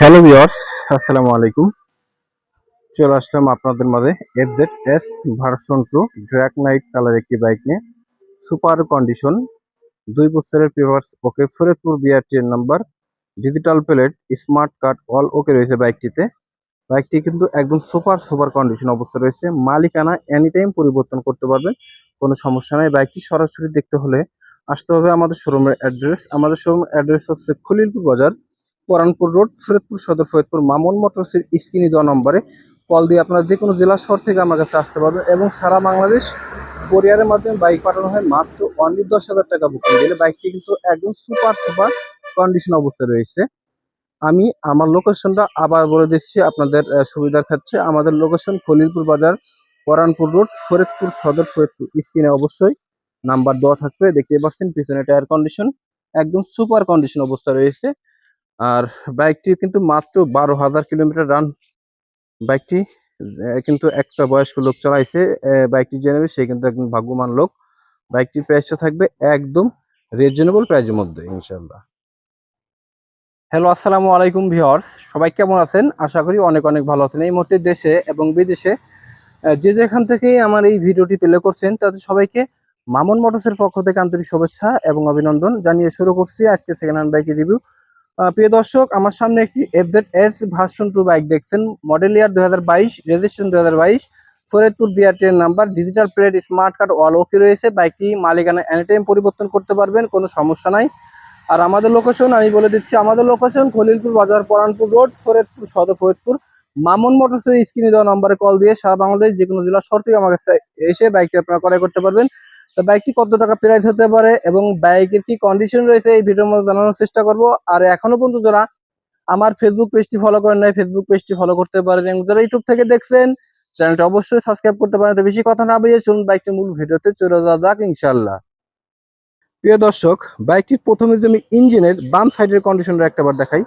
Hello viewers আসসালামু আলাইকুম চলে আসলাম আপনাদের মাঝে F Z S version two dark night colour একটি বাইক নিয়ে। সুপার কন্ডিশন দুই বছরের পেপার্স ওকে ফরিদপুর বিআরটি এর number digital plate smart card all okay রয়েছে বাইকটিতে বাইকটি কিন্তু একদম সুপার সুপার কন্ডিশন অবস্থা রয়েছে। মালিকানা এনি টাইম পরিবর্তন করতে পারবেন, কোনো সমস্যা নাই। বাইকটি সরাসরি দেখতে হলে আসতে হবে আমাদের শোরুমের অ্যাড্রেস আমাদের শোরুমের অ্যাড্রেস হচ্ছে খলিলপুর বাজার পরানপুর রোড, ফরিদপুর সদর, ফরিদপুর মামুন মোটরসের স্ক্রিনে দেওয়া নম্বরে কল দিয়ে আপনারা যে কোনো জেলা শহর থেকে আমার কাছে আসতে পারবেন এবং সারা বাংলাদেশ কোরিয়ারের মাধ্যমে বাইক পাঠানো হয় মাত্র অনলি দশ হাজার টাকা বুকিং দিলে বাইকটি কিন্তু একদম সুপার সুপার কন্ডিশন অবস্থায় রয়েছে। আমি আমার লোকেশনটা আবার বলে দিচ্ছি আপনাদের সুবিধার ক্ষেত্রে। আমাদের লোকেশন খলিলপুর বাজার, পরানপুর রোড, ফরিদপুর সদর, ফরিদপুর স্ক্রিনে অবশ্যই নাম্বার দেওয়া থাকবে। দেখতে পাচ্ছেন, পিছনে টায়ার কন্ডিশন একদম সুপার কন্ডিশন অবস্থা রয়েছে। আর বাইকটি কিন্তু মাত্র বারো হাজার কিলোমিটার রান বাইকটি কিন্তু একটা বয়স্ক লোক চালাইছে বাইকটি যে নেবে সে কিন্তু একদম ভাগ্যবান লোক। বাইকটির প্রাইসটা থাকবে একদম রিজনেবল প্রাইসের মধ্যে ইনশাল্লাহ হ্যালো আসসালামু আলাইকুম ভিউয়ার্স সবাই কেমন আছেন? আশা করি অনেক অনেক ভালো আছেন। এই মুহূর্তে দেশে এবং বিদেশে যে যেখান থেকে আমার এই ভিডিওটি প্লে করছেন, তাদের সবাইকে মামুন মোটরসের পক্ষ থেকে আন্তরিক শুভেচ্ছা এবং অভিনন্দন জানিয়ে শুরু করছি আজকে সেকেন্ড হ্যান্ড বাইকের রিভিউ প্রিয় দর্শক, আমার সামনে একটি F FZ S version two bike দেখছেন। মডেল ইয়ার দু হাজার বাইশ রেজিস্ট্রেশন দু হাজার বাইশ, Faridpur বিআরটির number digital plate smart card all okay রয়েছে। বাইকটি মালিকানা এনি টাইম পরিবর্তন করতে পারবেন, কোনো সমস্যা নাই। আর আমাদের লোকেশন আমি বলে দিচ্ছি, আমাদের লোকেশন খলিলপুর বাজার, পরানপুর রোড ফরিদপুর সদর ফরিদপুর। মামুন মোটরসের স্ক্রিনে দেওয়া নম্বরে কল দিয়ে সারা বাংলাদেশ যে কোনো জেলা থেকে আমার কাছে এসে বাইকটি আপনারা ক্রয় করতে পারবেন। তো বাইকটি কত টাকা প্রাইস হতে পারে এবং বাইকের কি কন্ডিশন রয়েছে এই ভিডিওর মধ্যে জানানোর চেষ্টা করব। আর এখনও পর্যন্ত যারা আমার ফেসবুক পেজটি ফলো করেন নাই ফেসবুক পেজটি ফলো করতে পারেন এবং যারা ইউটিউব থেকে দেখছেন চ্যানেলটা অবশ্যই সাবস্ক্রাইব করতে পারেন। তো বেশি কথা না বলিয়ে চলুন বাইকটি মূল ভিডিওতে চলে যাওয়া যাক ইনশাল্লাহ প্রিয় দর্শক, বাইকটির প্রথমে যদি আমি ইঞ্জিনের বাম সাইডের কন্ডিশনটা একটাবার দেখাই,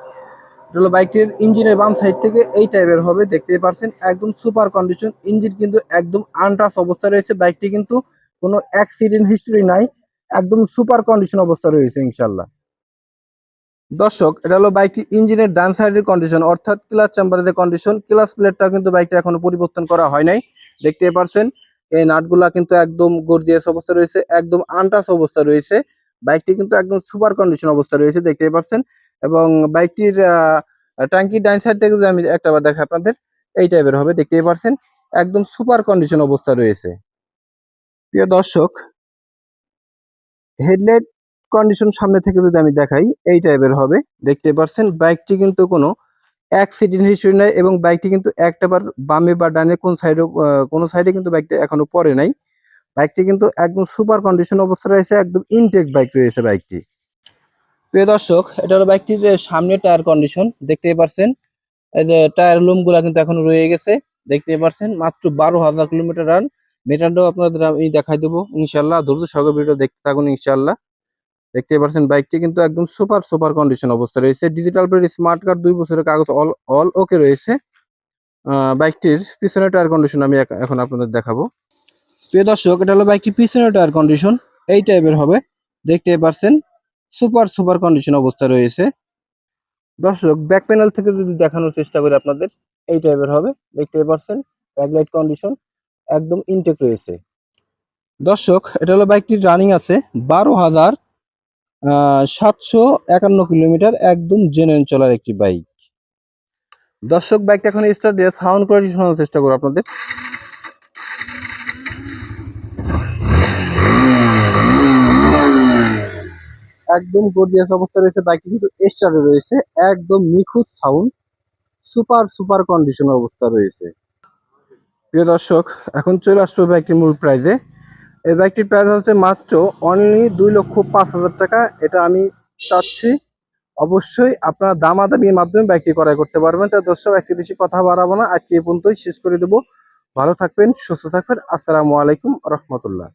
এটা বাইকটির ইঞ্জিনের বাম সাইড থেকে এই টাইপের হবে। দেখতেই পারছেন, একদম সুপার কন্ডিশন ইঞ্জিন কিন্তু একদম আনটাস অবস্থা রয়েছে। বাইকটি কিন্তু কোনো অ্যাক্সিডেন্ট হিস্টোরি নাই, একদম সুপার কন্ডিশন অবস্থা রয়েছে ইনশাল্লাহ। দর্শক, এটা হলো বাইকটি ইঞ্জিনের ডান সাইডের কন্ডিশন অর্থাৎ ক্লাস চেম্বারের কন্ডিশন ক্লাচ প্লেটটা কিন্তু বাইকটা এখনও পরিবর্তন করা হয় নাই। দেখতে পারছেন, এই নাটগুলা কিন্তু একদম গর্জিয়াস অবস্থা রয়েছে, একদম আনটাস অবস্থা রয়েছে। বাইকটি কিন্তু একদম সুপার কন্ডিশন অবস্থা রয়েছে দেখতে পারছেন। এবং বাইকটির ট্যাঙ্কি ডাইন সাইড থেকে আমি একটা বার দেখা আপনাদের, এই টাইপের হবে, দেখতেই পারছেন। একদম সুপার কন্ডিশন অবস্থা রয়েছে। প্রিয় দর্শক, হেডলাইট কন্ডিশন সামনে থেকে যদি আমি দেখাই, এই টাইপের হবে। দেখতে পারছেন বাইকটি কিন্তু কোনো অ্যাক্সিডেন্ট হিস্টরি নাই এবং বাইকটি কিন্তু একটাবার বামে বা ডানে কোন সাইডে কোনো সাইডে কিন্তু বাইকটা এখনও পড়ে নাই। বাইকটি কিন্তু একদম সুপার কন্ডিশন অবস্থা রয়েছে, একদম ইনটেক বাইক রয়েছে বাইকটি। প্রিয় দর্শক, এটা হলো বাইকটির সামনে টায়ার কন্ডিশন দেখতেই পারছেন এই যে টায়ার লুমগুলা কিন্তু এখনও রয়ে গেছে। দেখতেই পারছেন মাত্র বারো হাজার কিলোমিটার রান মিটারটাও আপনাদের আমি দেখাই দেবো ইনশাল্লাহ ধৈর্য সহকারে ভিডিও দেখতে থাকুন ইনশাল্লাহ দেখতে পাচ্ছেন, বাইকটি কিন্তু একদম সুপার সুপার কন্ডিশন অবস্থা রয়েছে। ডিজিটাল প্লেট স্মার্ট কার্ড, দুই বছরের কাগজ, অল অল ওকে রয়েছে। বাইকটির পিছনে টায়ার কন্ডিশন আমি এখন আপনাদের দেখাবো। প্রিয় দর্শক, এটা হলো বাইকটির পিছনে টায়ার কন্ডিশন। এই টাইপের হবে। দেখতে পাচ্ছেন, সুপার সুপার কন্ডিশন অবস্থা রয়েছে। দর্শক, ব্যাক প্যানেল থেকে যদি দেখানোর চেষ্টা করি আপনাদের, এই টাইপের হবে। দেখতে পাচ্ছেন, ব্যাকলাইট কন্ডিশন। একদম ইনটেক রয়েছে। দর্শক, এটা হলো বাইকটির রানিং আছে বারো হাজার সাতশো একান্ন কিলোমিটার একদম জেনুইন চলার একটি বাইক দর্শক বাইকটা এখন স্টার্ট দিয়ে সাউন্ড কোয়ালিটি শোনানোর চেষ্টা করব আপনাদের। একদম গর্জিয়াস অবস্থা রয়েছে বাইকটি কিন্তু স্টার্টে রয়েছে একদম নিখুঁত সাউন্ড সুপার সুপার কন্ডিশন অবস্থা রয়েছে। প্রিয় দর্শক, এখন চলে আসবে বাইকটির মূল প্রাইজে এই ব্যাগটির প্রাইস হচ্ছে মাত্র অনলি দুই লক্ষ পাঁচ হাজার টাকা। এটা আমি চাচ্ছি, অবশ্যই আপনারা দামাদামির মাধ্যমে ব্যাগটি ক্রয় করতে পারবেন। তো দর্শক, আজকে বেশি কথা বাড়াবো না। আজকে এই পর্যন্তই। শেষ করে দেবো। ভালো থাকবেন, সুস্থ থাকবেন। আসসালামু আলাইকুম রহমতুল্লাহ।